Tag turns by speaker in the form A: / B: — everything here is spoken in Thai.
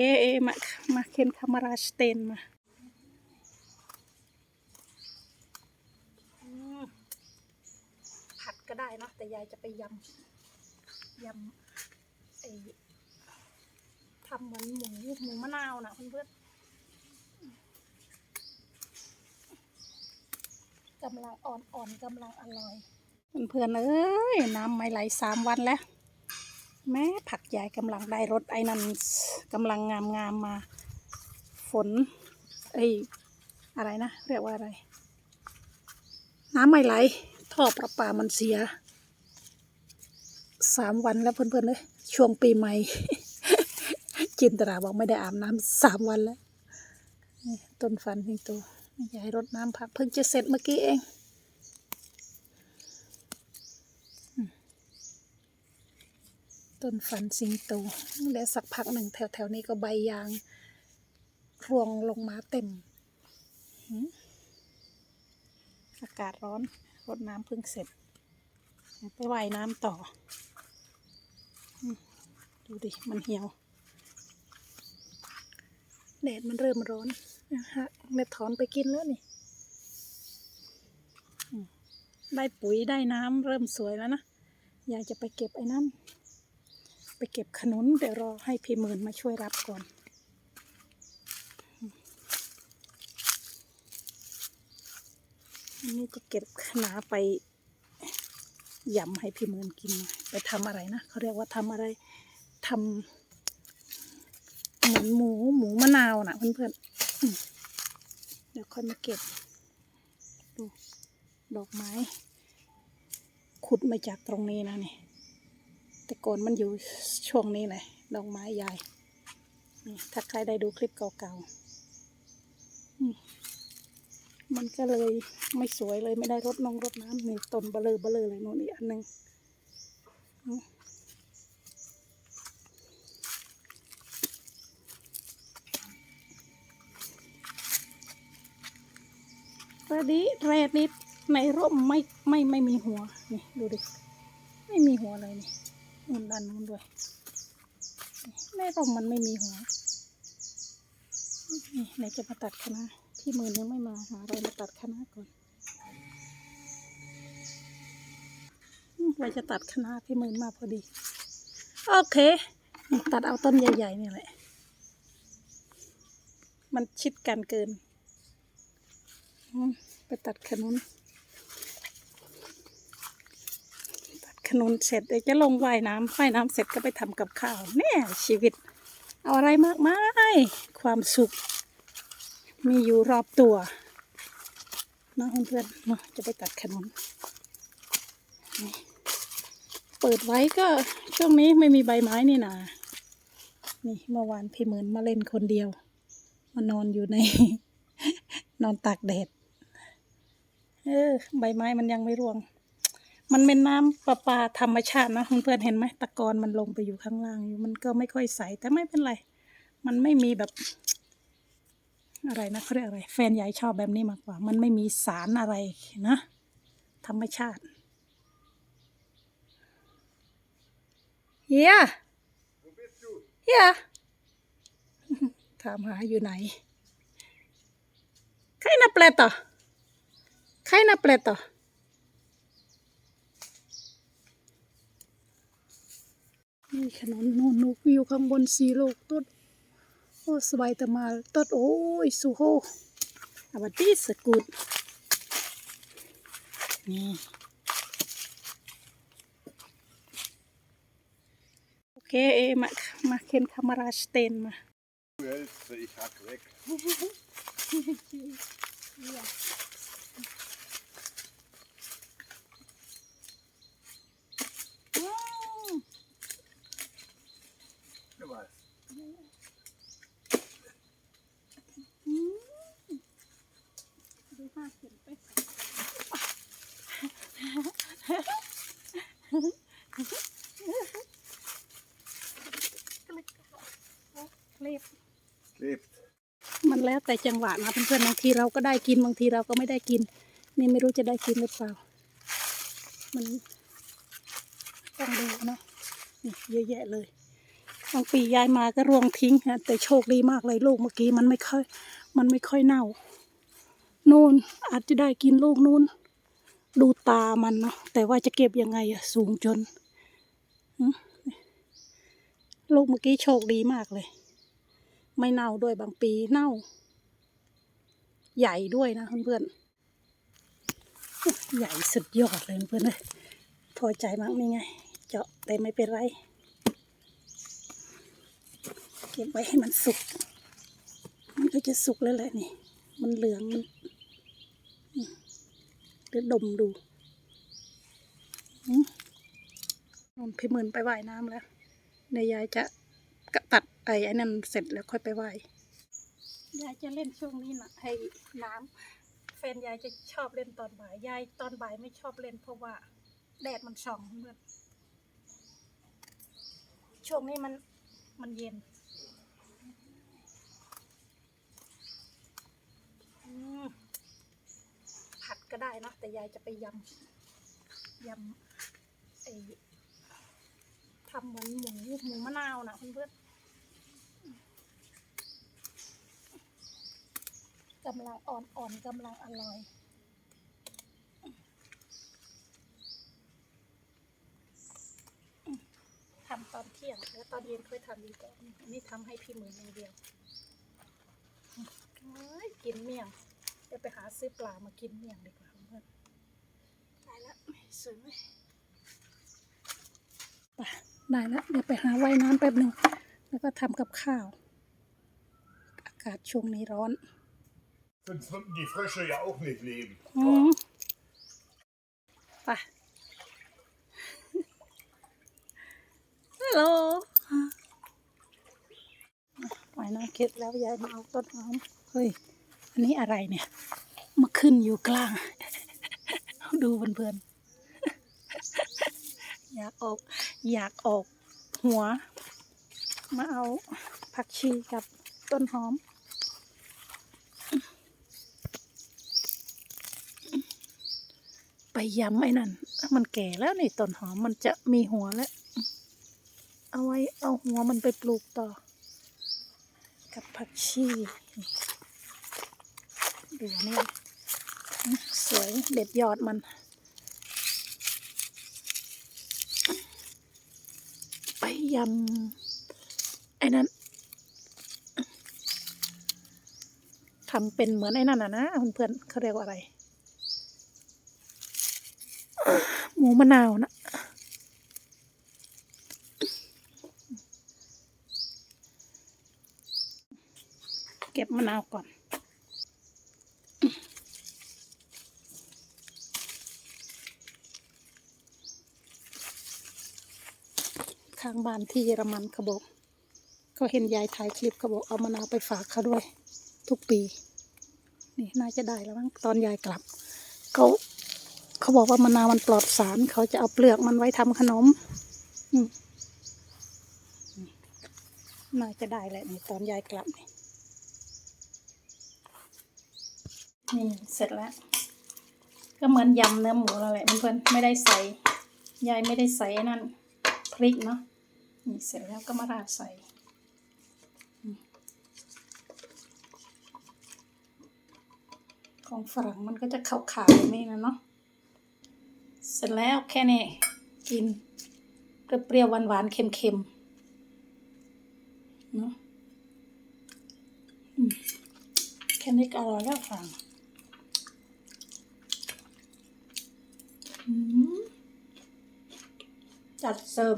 A: เคเอมามาเคนคามาราสเตนมาอืมผัดก็ได้เนอะแต่ยายจะไปยำยำไอ้ทำเหมือนหมูหมูมะนาวนะเพื่อนๆกำลังอ่อนๆกำลังอร่อยเพื่อนๆเอ้ยน้ำไม่ไหลสามวันแล้ว แม่ผักใหญ่กำลังได้รถไอ้นั่นกำลังงามงามมา ฝนไอ้อะไรนะ เรียกว่าอะไร น้ำไม่ไหล ท่อประปามันเสียสามวันแล้วเพื่อนๆเลยช่วงปีใหม่จินตราบอกไม่ได้อาบน้ำสามวันแล้วต้นฟันสิงโตยายรดน้ำผักเพิ่งจะเสร็จเมื่อกี้เองอืม ต้นฟันสิงโตแล้วสักพักหนึ่งแถวๆนี้ก็ใบยาง รวงลงมาเต็ม อากาศร้อนรดน้ำเพิ่งเสร็จเดี๋ยวไปว่ายน้ำต่อ ดูดิ มันเหี่ยว แดดมันเริ่มร้อนนะฮะเม็ดถอนไปกินแล้วนี่ ได้ปุ๋ยได้น้ำเริ่มสวยแล้วนะ อยากจะไปเก็บไอ้นั่น ไปเก็บขนุนเดี๋ยวรอให้พี่หมื่นมาช่วยรับก่อนอันนี้ก็เก็บขนาไปยำให้พี่เมินกินไปทำอะไรนะเขาเรียกว่าทำอะไรทำเหมือนหมูหมูมะนาวนะเพื่อนๆเดี๋ยวค่อยมาเก็บดูดอกไม้ ขุดมาจากตรงนี้นะนี่ แต่โกนมันอยู่ช่วงนี้เลยดอกไม้ใหญ่ถ้าใครได้ดูคลิปเก่าๆมันก็เลยไม่สวยเลยไม่ได้รดน้องรดน้ำนี่ต้นเบลอเบลอเลยนู่นอีกอันหนึ่งเอาระดิแรดิดในร่มไม่ไม่ไม่มีหัว นี่ ดูดิ ไม่มีหัวเลยนี่ นู่นด้านนู้นด้วยนี่ในร่มมันไม่มีหัวนี่ไหนจะมาตัดคณะพี่มื่นยังไม่มาหาอะไรมาตัดคณะก่อนเราจะตัดคณะพี่มื่นมาพอดี โอเค ตัดเอาต้นใหญ่ๆนี่แหละ มันชิดกันเกิน ไปตัดขนุน ตัด ขนุนเสร็จเดี๋ยวจะลงว่ายน้ำว่ายน้ำเสร็จก็ไปทำกับข้าวเนี่ยชีวิต เอาอะไรมากมายความสุข มีอยู่รอบตัวนะเพื่อนๆเนาจะไปตัดขนุนเปิดไว้ก็ช่วงนี้ไม่มีใบไม้นี่นานี่เมื่อวานพี่เหมือนมาเล่นคนเดียว มานอนอยู่ใน นอนตากแดด เออ ใบไม้มันยังไม่ร่วง มันเป็นน้ำประปาธรรมชาตินะเพื่อนๆเห็นไหมตะกอนมันลงไปอยู่ข้างล่างอยู่มันก็ไม่ค่อยใสแต่ไม่เป็นไร มันไม่มีแบบ อะไรนะเขาเรียกอะไร แฟนยายชอบแบบนี้มากกว่า มันไม่มีสารอะไรนะ ธรรมชาติเฮียเฮียถามหาอยู่ไหนใครนับเปลต่อใครนับเปลต่อ นี่ขนมนูนนูวิวข้างบนสีโลกต้นโอ้สบายแต่มาต้นโอ้ยสุโฮอวัดดีสกุดนี่โอเคเอมามาเคนคามาราสเตนมา
B: Du hältst, ich hack weg.
A: อืม
B: Du weißt.
A: อืมดูห้าเข็มไปคลิป
B: Klebt.
A: มัน แล้วแต่จังหวะนะเพื่อนๆบางทีเราก็ได้กินบางทีเราก็ไม่ได้กิน นี่ไม่รู้จะได้กินหรือเปล่า มันต้องดูนะนี่เยอะแยะเลยบางปียายมาก็รวงทิ้งฮะแต่โชคดีมากเลยลูกเมื่อกี้มันไม่ค่อย มันไม่ค่อยเน่านู่นอาจจะได้กินลูกนู่นดูตามันเนาะแต่ว่าจะเก็บยังไงอะสูงจนลูกเมื่อกี้โชคดีมากเลย ไม่เน่าด้วยบางปีเน่า ใหญ่ด้วยนะเพื่อนๆใหญ่สุดยอดเลยเพื่อนเลยพอใจมากนี่ไง เจาะแต่ไม่เป็นไร เก็บไว้ให้มันสุก มันก็จะสุกแล้วแหละนี่ มันเหลืองมันอืมเดี๋ยวดมดูนนพี่หมื่นไปว่ายน้ำแล้วเดี๋ยวยายจะกะตัด ไอ้ไอ้นั่นเสร็จแล้วค่อยไปว่ายยายจะเล่นช่วงนี้นะให้น้ำแฟนยายจะชอบเล่นตอนบ่ายยายตอนบ่ายไม่ชอบเล่นเพราะว่าแดดมันส่องเพื่อช่วงนี้มันมันเย็นผัดก็ได้นะแต่ยายจะไปยำยำไอ้ทำเหมือนหมูหมูมะนาวนะเพื่อน กำลังอ่อนๆกำลังอร่อย ทำตอนเที่ยง แล้วตอนเย็นค่อยทำดีกว่านนี้ทำให้พี่หมื่นอย่างเดียวกินเมี่ยงเดี๋ยวไปหาซื้อปลามากินเมี่ยงดีกว่าเพื่อนได้แล้วสวยไหมไปได้แล้วเดี๋ยวไปหาว่ายน้ำแป๊บหนึ่งแล้วก็ทำกับข้าว อากาศช่วงนี้ร้อน
B: Sonst würden die Frösche ja auch nicht leben.
A: อืมไปฮัลโหลว่ายน้ำเก็บแล้วยายมาเอาต้นหอมเฮ้ย อันนี้อะไรเนี่ย มาขึ้นอยู่กลาง ดูเพื่อนๆ อยากออก อยากออกหัว มาเอาผักชีกับต้นหอม ไปยำไอ้นั่น มันแก่แล้วนี่ต้นหอมมันจะมีหัวแล้ว เอาไว้เอาหัวมันไปปลูกต่อ กับผักชีดูนี่สวยเด็ดยอดมัน ไปยำไอ้นั่นทำเป็นเหมือนไอ้นั่นอะนะเพื่อนเขาเรียกว่าอะไร หมูมะนาวนะเก็บมะนาวก่อนข้างบ้านที่เยอรมันเขาบอกเขาเห็นยายถ่ายคลิปเขาบอกเอามะนาวไปฝากเขาด้วย ทุกปี นี่น่าจะได้แล้วมั้งตอนยายกลับเขา เขาบอกว่ามะนาวมันปลอดสาร เขาจะเอาเปลือกมันไว้ทำขนมน่าจะได้แหละนี่ตอนยายกลับนี่นี่เสร็จแล้ว ก็เหมือนยำเนื้อหมูแล้วแหละเพื่อนๆไม่ได้ใส่ยายไม่ได้ใส่นั่นพริกเนาะนี่เสร็จแล้วก็มาราดใส่ของฝรั่งมันก็จะขาวๆนี้นะเนาะ เสร็จแล้วแค่นี้กินเปรี้ยวๆหวานๆเค็มๆเนาะอืมแค่นี้ก็อร่อยแล้วฟังอืมจัดเสิร์ฟ